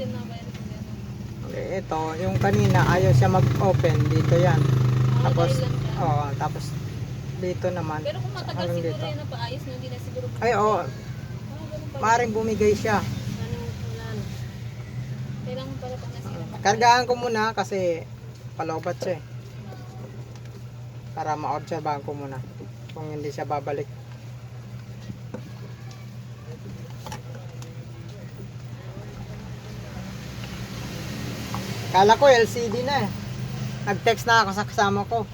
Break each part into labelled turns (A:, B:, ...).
A: dyan na virus na yan.
B: Eh, ito, yung kanina ayaw siya mag-open dito yan.
A: Ah,
B: Tapos,
A: dyan.
B: oo, tapos dito naman.
A: Pero kung matagal siguro
B: dito.
A: yan na paayos na hindi na siguro.
B: Ay, oo,
A: Ah, ganun pala.
B: maaaring bumigay siya.
A: Ano, wala na. Kailangan pala pag nasira.
B: Kargahan ko muna kasi palobat siya eh. Para ma-obserbahan ko muna kung hindi siya babalik. Kala ko LCD na eh. Nag-text na ako sa kasama ko.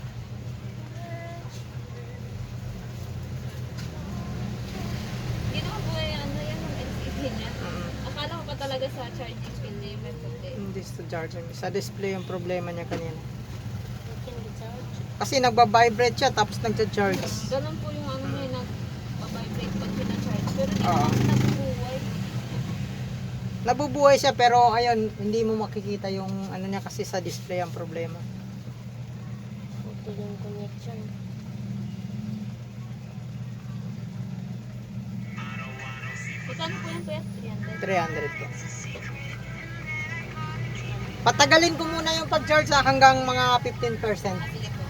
A: Hindi naman po eh, ano yan ang LCD niya. Akala ko pa talaga sa charging pin niya yung may problema.
B: Hindi sa charging. Sa display yung problema niya kanina. Kasi nagba-vibrate siya tapos nagcha-charge.
A: Ganun po yung ano niya nag-vibrate pag pina-charge. Pero hindi naman nabubuhay.
B: Nabubuhay siya pero ayun, hindi mo makikita yung ano niya kasi sa display ang problema.
C: Ito yung connection.
A: Magkano po yung kuya? 300.
B: 300 po. Patagalin ko muna yung pag-charge ah, hanggang mga 15%.
A: Ah, sige po.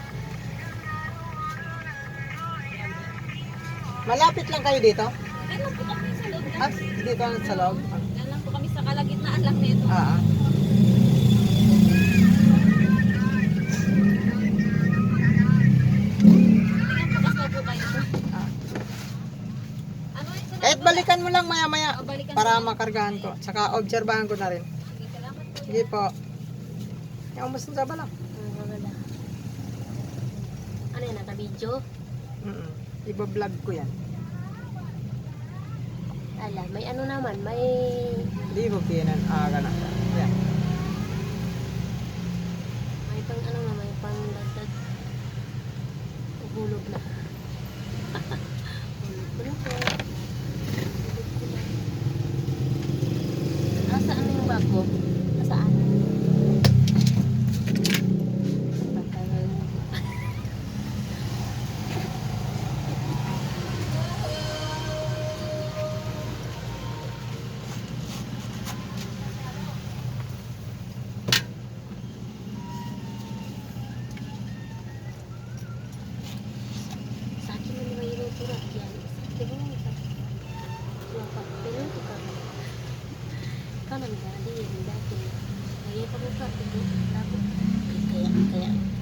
B: Malapit lang kayo dito?
A: Lang po kami sa loob.
B: Ah, dito sa loob.
A: Yan lang po kami sa kalagitnaan lang nito.
B: Ah, ah. Ah.
A: Ano
B: Kahit
A: po?
B: balikan mo lang maya-maya
A: Ah, balikan
B: para makargahan ko. Saka obserbahan ko na rin.
A: Sige, po.
B: Yung umus na sa bala.
C: Maganda. Ano yan, naka-video?
B: Mm -mm. Iba-vlog ko yan.
C: Ala, may ano naman, may...
B: Hindi ko kinan. Ah, ganun. Yan.
C: May pang ano na, may pang dagdag. Hulog na. Hulog ko na po. Hulog ko na. Na yung bag mo? sana nag-aaral din yung dati. Kaya pag-ukat, kaya, kaya.